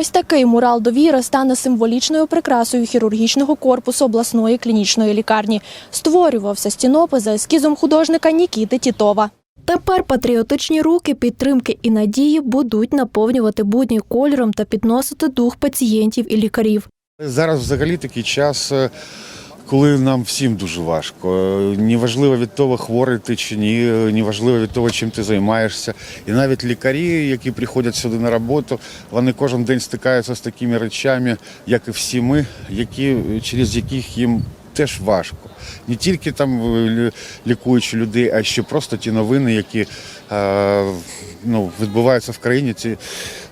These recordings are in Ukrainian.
Ось такий мурал довіри стане символічною прикрасою хірургічного корпусу обласної клінічної лікарні. Створювався стінопис за ескізом художника Нікіти Тітова. Тепер патріотичні руки підтримки і надії будуть наповнювати будні кольором та підносити дух пацієнтів і лікарів. Зараз взагалі такий час, е, коли нам всім дуже важко. Неважливо від того, хворий ти чи ні, неважливо від того, чим ти займаєшся. І навіть лікарі, які приходять сюди на роботу, вони кожен день стикаються з такими речами, як і всі ми, які, через яких їм теж важко. Не тільки там е, лікуючи людей, а ще просто ті новини, які е, ну, відбуваються в країні. Ці,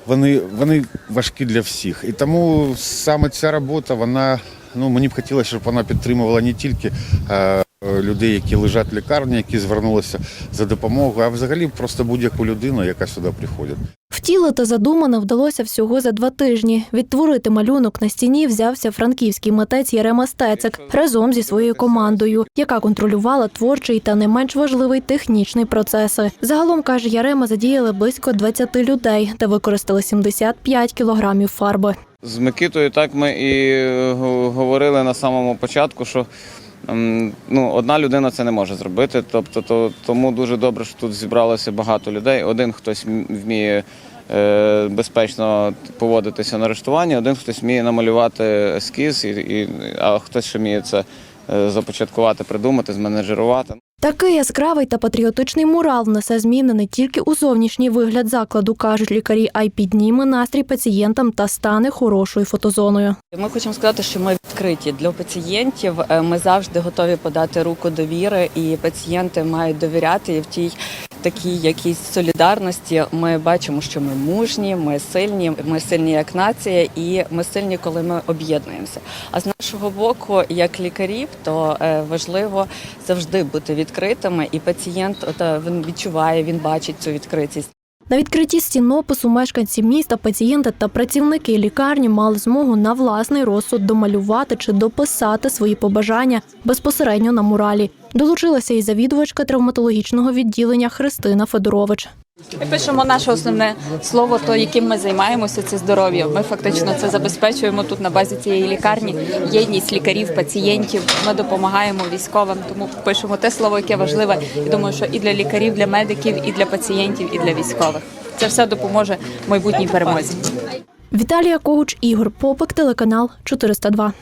вони, вони важкі для всіх. І тому саме ця робота, вона, ну, мені б хотілося, щоб вона підтримувала не тільки е, людей, які лежать в лікарні, які звернулися за допомогою, а взагалі просто будь-яку людину, яка сюди приходить. Втілити задумане вдалося всього за два тижні. Відтворити малюнок на стіні взявся франківський митець Ярема Стецик разом зі своєю командою, яка контролювала творчий та не менш важливий технічний процеси. Загалом каже Ярема, задіяли близько 20 людей та використали 75 кілограмів фарби. З Микитою так ми і е, говорили на самому початку, що ну, одна людина це не може зробити. Тобто, то, тому дуже добре, що тут зібралося багато людей. Один хтось вміє е, безпечно поводитися на арештуванні, один хтось вміє намалювати ескіз, і, і, а хтось ще вміє це е, започаткувати, придумати, зменеджерувати. Такий яскравий та патріотичний мурал внесе зміни не тільки у зовнішній вигляд закладу, кажуть лікарі, а й підніме настрій пацієнтам та стане хорошою фотозоною. Ми хочемо сказати, що ми відкриті для пацієнтів. Е, Ми завжди готові подати руку довіри, і пацієнти мають довіряти і в тій такій якійсь солідарності. Ми бачимо, що ми мужні, ми сильні, ми сильні як нація, і ми сильні, коли ми об'єднуємося. А з нашого боку, як лікарів, то е, важливо завжди бути відкритими, і пацієнт от, е, він відчуває, він бачить цю відкритість. На відкритті стінопису мешканці міста, пацієнти та працівники лікарні мали змогу на власний розсуд домалювати чи дописати свої побажання безпосередньо на муралі. Долучилася і завідувачка травматологічного відділення Христина Федорович. Ми пишемо наше основне слово, то яким ми займаємося, це здоров'я. Ми фактично це забезпечуємо тут на базі цієї лікарні. Єдність лікарів, пацієнтів. Ми допомагаємо військовим, тому пишемо те слово, яке важливе. І думаю, що і для лікарів, для медиків, і для пацієнтів, і для військових. Це все допоможе майбутній перемозі. Віталія Когуч, Ігор Попик, телеканал 402.